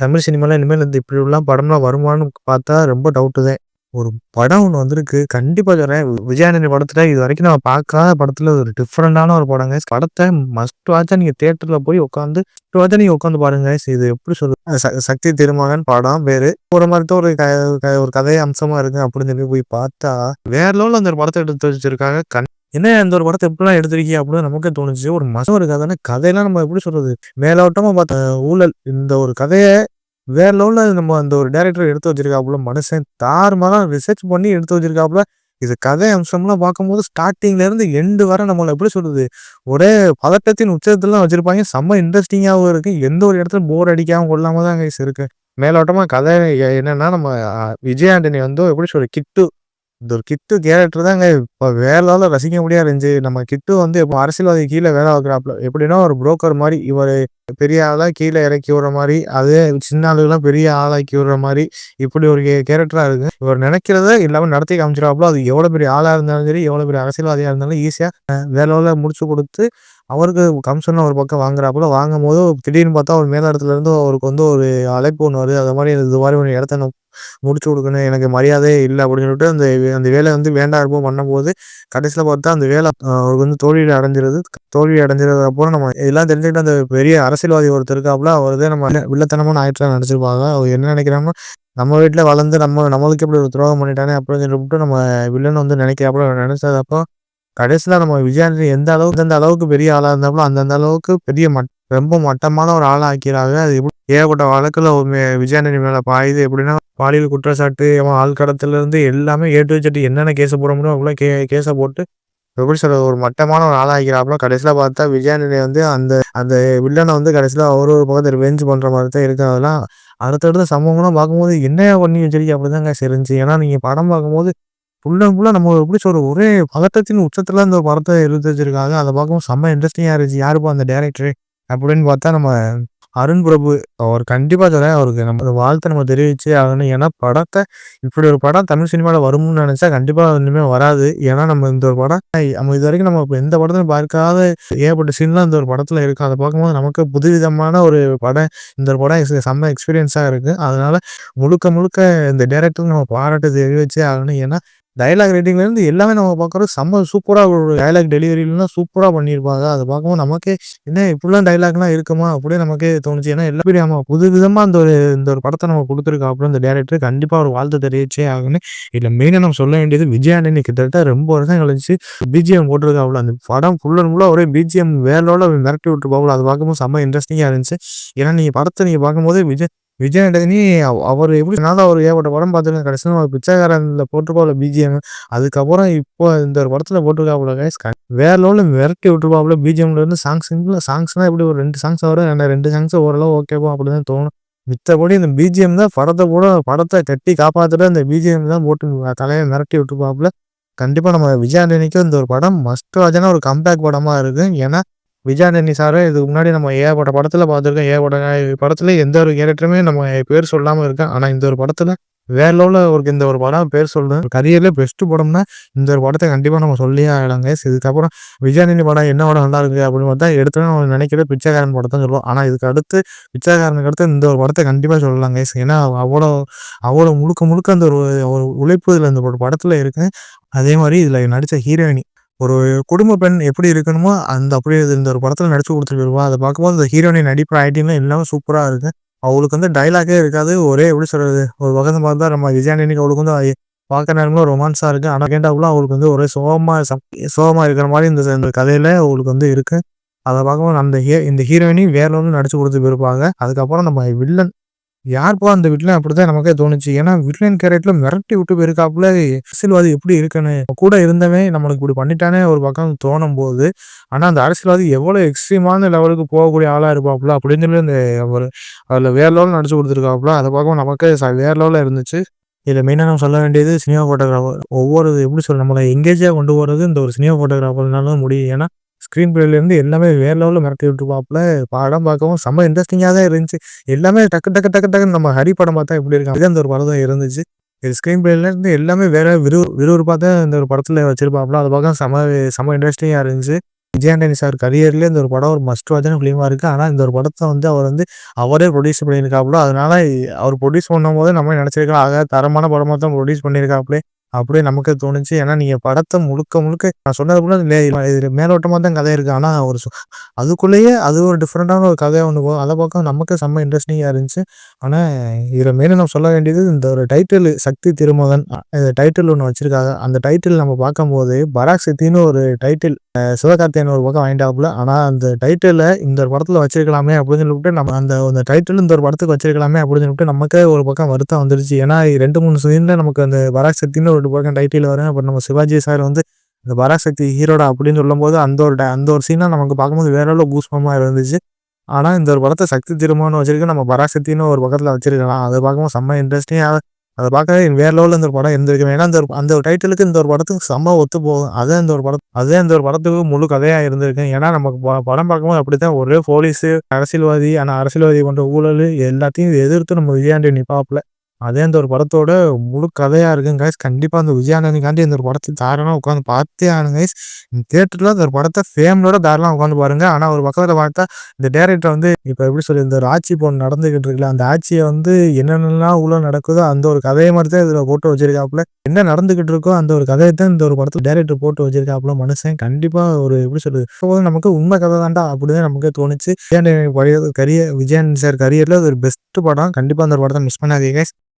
தமிழ் சினிமாலாம் இனிமேல் இந்த இப்படிலாம் படம்லாம் வருமான்னு பார்த்தா ரொம்ப டவுட்டு தான். ஒரு படம் ஒன்று வந்திருக்கு. கண்டிப்பாக சொல்கிறேன் விஜயானந்தி இது வரைக்கும் நான் பார்க்காத படத்தில் ஒரு டிஃப்ரெண்டான ஒரு படங்க. படத்தை மஸ்ட் வாட்சா நீங்கள் தேட்டரில் போய் உட்காந்து மஸ்ட் வாட்சா நீங்கள் உட்காந்து பாருங்க. இது எப்படி சொல்லு ச சக்தி திருமகன் படம் வேறு ஒரு மாரி ஒரு க க ஒரு கதை அம்சமாக இருக்குது அப்படின்னு சொல்லி போய் பார்த்தா, வேற லெவலில் அந்த படத்தை எடுத்து வச்சிருக்காங்க. என்ன இந்த ஒரு படத்தை இப்படிலாம் எடுத்திருக்கீங்க அப்படின்னு நமக்கே தோணுச்சு. ஒரு மசம் ஒரு கதைனா கதையெல்லாம் நம்ம எப்படி சொல்றது? மேலோட்டமா பார்த்த ஊழல் இந்த ஒரு கதையை வேற லெவலில் நம்ம அந்த ஒரு டேரக்டர் எடுத்து வச்சிருக்காப்புல. மனுஷன் தாறுமாதான் ரிசர்ச் பண்ணி எடுத்து வச்சிருக்காப்புல. இது கதை அம்சம்லாம் பார்க்கும்போது ஸ்டார்டிங்ல இருந்து எண்டு வர நம்மளை எப்படி சொல்றது? ஒரே பதட்டத்தின் உச்சத்துலாம் வச்சிருப்பாங்க. செம்ம இன்ட்ரெஸ்டிங்காகவும் இருக்கு. எந்த ஒரு இடத்துல போர் அடிக்காம கொள்ளாம தான் இருக்கு. மேலோட்டமா கதை என்னன்னா, நம்ம விஜய் ஆண்டனி வந்து எப்படி சொல்ற கிட்டு இந்த ஒரு கிட்டு கேரக்டர் தாங்க இப்போ வேற ரசிக்க முடியா இருந்துச்சு. நம்ம கிட்டு வந்து இப்போ அரசியல்வாதி கீழே வேலை வைக்கிறாப்புல எப்படின்னா ஒரு புரோக்கர் மாதிரி இவர் பெரிய ஆளாக கீழே இறக்கி விடுற மாதிரி அதே சின்ன ஆளுகலாம் பெரிய ஆளாக்கி விடுற மாதிரி இப்படி ஒரு கேரக்டராக இருக்குது இருக்கு. இவர் நினைக்கிறத எல்லாமே நடத்தி காமிச்சிருவாப்புல. அது எவ்வளோ பெரிய ஆளாக இருந்தாலும் சரி, எவ்வளோ பெரிய அரசியல்வாதியாக இருந்தாலும் ஈஸியாக அ வேற முடிச்சு கொடுத்து அவருக்கு கம்சன் ஒரு பக்கம் வாங்குறாப்புல. வாங்கும்போது திடீர்னு பார்த்தா ஒரு மேலிடத்துல இருந்து அவருக்கு வந்து ஒரு அழைப்பு ஒன்று வருது. அது மாதிரி இது மாதிரி ஒரு இடத்த முடிச்சு கொடுக்கணும் எனக்கு மரியாதையே இல்ல அப்படின்னு சொல்லிட்டு அந்த அந்த வேலை வந்து வேண்டாம் இருப்போம் பண்ணும்போது, கடைசியில பார்த்தா அந்த வேலை அவருக்கு வந்து தோல்வியில் அடைஞ்சிருது. தோல்வி அடைஞ்சதுக்கு அப்புறம் நம்ம இதெல்லாம் தெரிஞ்சுக்கிட்டு அந்த பெரிய அரசியல்வாதி ஒருத்தர் இருக்காப்புல. அவர் தான் நம்ம வில்லத்தனமான ஆக்டரா நினச்சிருப்பாங்க அவர் என்ன நினைக்கிறாங்கன்னா, நம்ம வீட்டில் வளர்ந்து நம்ம நம்மளுக்கு எப்படி ஒரு துரோகம் பண்ணிட்டானே அப்படின்னு சொல்லிட்டு நம்ம வில்லன் வந்து நினைக்கிறாப்புல. நினைச்சதப்போ கடைசியில நம்ம விஜய் எந்த அளவுக்கு எந்த அளவுக்கு பெரிய ஆளா இருந்தாப்புல, அந்தந்த அளவுக்கு பெரிய மட் ரொம்ப மட்டமான ஒரு ஆளா ஆக்கிறாங்க. அது எப்படி ஏகப்பட்ட வழக்கில் மே மேலே பாயுது. எப்படின்னா பாலியல் குற்றச்சாட்டு, அவன் ஆள்கடத்துலேருந்து எல்லாமே ஏ வச்சுட்டு என்னென்ன கேஸ் போட முடியும் அப்படிலாம் கே கேஸை போட்டு எப்படி சொல்கிறது ஒரு மட்டமான ஒரு ஆளாகிறாப்புல கடைசியில் பார்த்தா விஜய் வந்து அந்த அந்த வில்லனை வந்து கடைசியில் அவர் ஒரு பக்கத்தில் ரிவெஞ்ச் பண்ணுற மாதிரி தான் இருக்குது அதெல்லாம் அடுத்தடுத்த சம்பவங்கள்லாம் பார்க்கும்போது என்ன பண்ணி வச்சிருக்கீங்க அப்படிதாங்க இருந்துச்சு. ஏன்னா நீங்கள் படம் பார்க்கும்போது ஃபுல் அண்ட் நம்ம எப்படி சொல்கிற ஒரே பதட்டத்தின் உச்சத்தில் அந்த படத்தை எடுத்து வச்சிருக்காங்க. அதை பார்க்கும்போது செம்ம இன்ட்ரெஸ்டிங்காக இருந்துச்சு. யாருப்பா அந்த டைரக்டரு? அப்படின்னு பார்த்தா நம்ம அருண் பிரபு. அவர் கண்டிப்பாக சொல்றேன். அவருக்கு நம்ம வாழ்த்த நம்ம தெரிவிச்சே ஆகணும். ஏன்னா படத்தை இப்படி ஒரு படம் தமிழ் சினிமாவில் வரும்னு நினச்சா கண்டிப்பாக ஒன்றுமே வராது. ஏன்னா நம்ம இந்த ஒரு படம் நம்ம இது வரைக்கும் நம்ம எந்த படத்தையும் பார்க்காத ஏகப்பட்ட சீன்லாம் இந்த ஒரு படத்தில் இருக்கும் அதை பார்க்கும்போது நமக்கு புதுவிதமான ஒரு படம் இந்த ஒரு படம் செம்ம எக்ஸ்பீரியன்ஸாக இருக்குது அதனால் முழுக்க முழுக்க இந்த டைரக்டருக்கு நம்ம பாராட்டு தெரிவிச்சே ஆகணும். ஏன்னா டைலாக் ரைட்டிங்லேருந்து எல்லாமே நம்ம பார்க்குறோம். செம்ம சூப்பராக ஒரு டயலாக் டெலிவரிலாம் சூப்பராக பண்ணியிருப்பாங்க. அதை பார்க்கும்போது நமக்கே என்ன இப்படிலாம் டயலாக்லாம் இருக்குமா? அப்படியே நமக்கே தோணுச்சு. ஏன்னா எல்லா புது விதமாக அந்த ஒரு இந்த ஒரு படத்தை நம்ம குடுத்துருக்காப்புல இந்த டைரக்டர். கண்டிப்பாக ஒரு வாழ்த்து தெரிவிச்சே ஆகணும். இல்லை மெயினாக நம்ம சொல்ல வேண்டியது விஜயாண்டனி கிட்டத்தட்ட ரொம்ப வருஷம் கழிச்சு பிஜிஎம் போட்டிருக்காப்புல. அந்த படம் ஃபுல் அண்ட் ஃபுல்லாக ஒரே பிஜிஎம் வேலோட மிரட்டி விட்டுருப்பாப்புல. அது பார்க்கும்போது செம்ம இன்ட்ரெஸ்டிங்காக இருந்துச்சு. ஏன்னா நீங்கள் படத்தை நீங்கள் பார்க்கும்போது விஜய் விஜய் ஆண்டனி அவர் எப்படி நானும் அவர் ஏகப்பட்ட படம் பார்த்துருக்கேன். கடைசியில பிச்சைக்காரன்ல போட்டிருப்பாப்புல பிஜிஎம். அதுக்கப்புறம் இப்போ இந்த ஒரு படத்தில் போட்டிருக்காப்புல கைஸ். வேற லெவலில் மிரட்டி விட்டுருப்பாப்புல. பிஜிஎம்ல இருந்து சாங்ஸ் சாங்ஸ்னால் எப்படி ஒரு ரெண்டு சாங்ஸ் வரும். ஏன்னா ரெண்டு சாங்ஸ் ஓரளவு ஓகேவா அப்படிதான் தோணும். மித்தபடி இந்த பிஜிஎம் தான் படத்தை கூட படத்தை கட்டி காப்பாற்றுட்டு அந்த பிஜிஎம் தான் போட்டு தலையை மிரட்டி விட்டுருப்பாப்புல. கண்டிப்பாக நம்ம விஜயாண்டனிக்கும் இந்த ஒரு படம் மஸ்ட் வாஜான ஒரு கம்பேக் படமாக இருக்குது ஏன்னா விஜய் சாரை இதுக்கு முன்னாடி நம்ம ஏகப்பட்ட படத்தில் பார்த்துருக்கோம். ஏகப்பட்ட படத்துல எந்த ஒரு கேரக்டருமே நம்ம பேர் சொல்லாமல் இருக்கேன். ஆனால் இந்த ஒரு படத்தில் வேற லெவலில் ஒரு இந்த ஒரு படம் பேர் சொல்றேன். கரியரில் பெஸ்ட் படம்னா இந்த ஒரு படத்தை கண்டிப்பாக நம்ம சொல்லியே ஆகலாங்க இதுக்கப்புறம் விஜய் படம் என்ன படம் நல்லா இருக்குது அப்படின்னு பார்த்தா எடுத்தோனே நம்ம நினைக்கிற பிச்சைக்காரன் படத்தான் சொல்லுவோம். ஆனால் இதுக்கு அடுத்து பிச்சைக்காரனுக்கு அடுத்து இந்த ஒரு படத்தை கண்டிப்பாக சொல்லலாம் கைஸ். ஏன்னா அவ்வளோ அவ்வளோ முழுக்க முழுக்க அந்த ஒரு ஒரு உழைப்பு இதில் இந்த ஒரு படத்தில் இருக்கு. அதே மாதிரி இதில் நடித்த ஹீரோயினி ஒரு குடும்ப பெண் எப்படி இருக்கணுமோ அந்த அப்படியே இந்த ஒரு படத்தில் நடிச்சு குடுத்துருப்பா. அதை பார்க்கும்போது இந்த ஹீரோயினி நடிப்பு, ஆக்டிங்லாம் எல்லாமே சூப்பராக இருக்கு. அவளுக்கு வந்து டைலாகே இருக்காது. ஒரே எப்படி சொல்றது? ஒரு பக்கத்த பார்த்தா நம்ம விஜய் அவளுக்கு வந்து பார்க்க நேரம்லாம் ரொமான்ஸாக இருக்குது ஆனால் கேட்டாப்புல அவளுக்கு வந்து ஒரே சோகமா சோகமாக இருக்கிற மாதிரி இந்த இந்த கதையில் அவளுக்கு வந்து இருக்குது அதை பார்க்கும்போது அந்த ஹீ இந்த ஹீரோயினி வேற ஒன்று நடிச்சு கொடுத்து போயிருப்பாங்க. அதுக்கப்புறம் நம்ம வில்லன் யார்ப்பா அந்த வில்லன் அப்படிதான் நமக்கே தோணுச்சு. ஏன்னா வில்லன் கேரக்டர்ல மிரட்டி விட்டு போயிருக்காப்புல. அரசியல்வாதி எப்படி இருக்குன்னு கூட இருந்தவன் நம்மளுக்கு இப்படி பண்ணிட்டானே ஒரு பக்கம் தோணும் போது ஆனா அந்த அரசியல்வாதி எவ்வளோ எக்ஸ்ட்ரீமான லெவலுக்கு போகக்கூடிய ஆளா இருப்பாப்புல அப்படின்னு சொல்லி அந்த ஒரு அதுல வேற லெவலில் நடிச்சு கொடுத்துருக்காப்புல அதை பார்க்கவும் நமக்கே ச வேற லெவல்ல இருந்துச்சு. இதில் மெயினாக நம்ம சொல்ல வேண்டியது சினிமா ஃபோட்டோகிராஃபர். ஒவ்வொரு எப்படி சொல்ல நம்மளை எங்கேஜாக கொண்டு போகிறது இந்த ஒரு சினிமா ஃபோட்டோகிராஃபர்னால முடியும். ஏன்னா ஸ்க்ரீன் பிளேலேருந்து எல்லாமே வேறு லெவலில் மிரட்டி விட்டுருப்பாப்புல. படம் பார்க்கவும் செம்ம இன்ட்ரெஸ்டிங்காக தான் இருந்துச்சு. எல்லாமே டக்கு டக்கு டக்கு டக்குன்னு நம்ம ஹரி படம் பார்த்தா எப்படி இருக்கும்? அப்படிதான் அந்த ஒரு படம் இருந்துச்சு. இது ஸ்க்ரீன் பிளேலேருந்து எல்லாமே வேற விறு விறுவிறுப்பாக தான் இந்த ஒரு படத்தில் வச்சிருப்பாப்புல. அது பார்க்க செம செம்ம இன்ட்ரெஸ்டிங்காக இருந்துச்சு. விஜயாண்டனி சார் கரியர்லேயே இந்த ஒரு படம் ஒரு மஸ்ட் வாட்சான ஃபிலிமா இருக்கு. ஆனா இந்த ஒரு படத்தை வந்து அவர் வந்து அவரே ப்ரொடியூஸ் பண்ணியிருக்காப்புல. அதனால அவர் ப்ரொடியூஸ் பண்ணும்போது நம்ம நினச்சிருக்கலாம் ஆக தரமான படமாக தான் ப்ரொடியூஸ் பண்ணியிருக்காப்புலே அப்படியே நமக்கு தோணுச்சு. ஏன்னா நீங்க படத்தை முழுக்க முழுக்க நான் சொன்னது கூட இது மேலோட்டமா தான் கதை இருக்கு. ஆனா ஒரு அதுக்குள்ளேயே அது ஒரு டிஃப்ரெண்டான ஒரு கதையா ஒன்று போகும். அதை பார்க்க நமக்கு செம்ம இன்ட்ரெஸ்டிங்காக இருந்துச்சு. ஆனா இதுல மேலும் நம்ம சொல்ல வேண்டியது இந்த ஒரு டைட்டில் சக்தி திருமகன் இந்த டைட்டில் ஒன்று வச்சிருக்காங்க. அந்த டைட்டில் நம்ம பார்க்கும்போது பராக் சக்தின்னு ஒரு டைட்டில் சிவகார்த்தியன் ஒரு பக்கம் வாங்கிட்டாப்புல. ஆனால் அந்த டைட்டில் இந்த ஒரு படத்தில் வச்சிருக்கலாமே அப்படின்னு சொல்லிட்டு நம்ம அந்த அந்த டைட்டில் இந்த ஒரு படத்துக்கு வச்சிருக்கலாமே அப்படின்னு சொல்லிட்டு நமக்கே ஒரு பக்கம் வருத்தம் வந்துருச்சு. ஏன்னா ரெண்டு மூணு சீனில் நமக்கு அந்த பராக் சக்தின்னு ஒரு பக்கம் டைட்டில் வரும். அப்புறம் நம்ம சிவாஜி சார் வந்து இந்த பராக் சக்தி ஹீரோடா அப்படின்னு சொல்லும்போது அந்த ஒரு அந்த ஒரு சீனை நமக்கு பார்க்கும்போது வேற லெவல்ல கூஸ்பம்பா இருந்துச்சு. ஆனால் இந்த ஒரு படத்தை சக்தி திருமணம் வச்சிருக்கு. நம்ம பராக் சக்தின்னு ஒரு பக்கத்தில் வச்சிருக்கலாம். அதை பார்க்கும்போது செம்ம இன்ட்ரெஸ்டிங்காக அதை பார்க்கவே வேற லெவலில் இந்த ஒரு படம் இருந்திருக்கும். ஏன்னா அந்த ஒரு அந்த ஒரு டைட்டிலுக்கு இந்த ஒரு படத்துக்கு செம்ம ஒத்து போகும். அதே இந்த ஒரு படம் அதே இந்த ஒரு படத்துக்கு முழு கதையாக இருந்திருக்கும். ஏன்னா நமக்கு ப படம் பார்க்கும்போது அப்படித்தான் ஒரே போலீஸு, அரசியல்வாதி. ஆனால் அரசியல்வாதி கொண்ட ஊழலு எல்லாத்தையும் எதிர்த்து நம்ம விஜயாண்டனி நிப்பாப்பில் அதே அந்த ஒரு படத்தோட முழு கதையாக இருக்கும் கைஸ் கண்டிப்பாக அந்த விஜயாண்டனிக்காண்டி இந்த ஒரு படத்தை தாராளமாக உட்காந்து பார்த்தே ஆகணும் கைஸ் தேட்டரில் அந்த ஒரு படத்தை ஃபேமிலியோட தாராளமாக உட்காந்து பாருங்க. ஆனால் ஒரு பக்கத்தில் பார்த்தா இந்த டேரக்டர் வந்து இப்போ எப்படி சொல்லி இந்த ஒரு ஆட்சி போன் நடந்துக்கிட்டு இருக்குல்ல, அந்த ஆட்சியை வந்து என்னென்னலாம் உள்ள நடக்குதோ அந்த ஒரு கதையை மாதிரி தான் இதில் போட்டு வச்சிருக்காப்புல. என்ன நடந்துக்கிட்டு இருக்கோ அந்த ஒரு கதையை தான் இந்த ஒரு படத்தை டேரக்டர் போட்டு வச்சிருக்காப்புல மனுஷன். கண்டிப்பாக ஒரு எப்படி சொல்றது இப்போது நமக்கு உண்மை கதை தான்டா அப்படிதான் நமக்கு தோணுச்சு. விஜயாண்டனி பழைய கரியர் விஜயாண்டனி சார் கரியரில் அது ஒரு பெஸ்ட் படம். கண்டிப்பாக அந்த ஒரு படத்தை மிஸ் பண்ணாதீங்க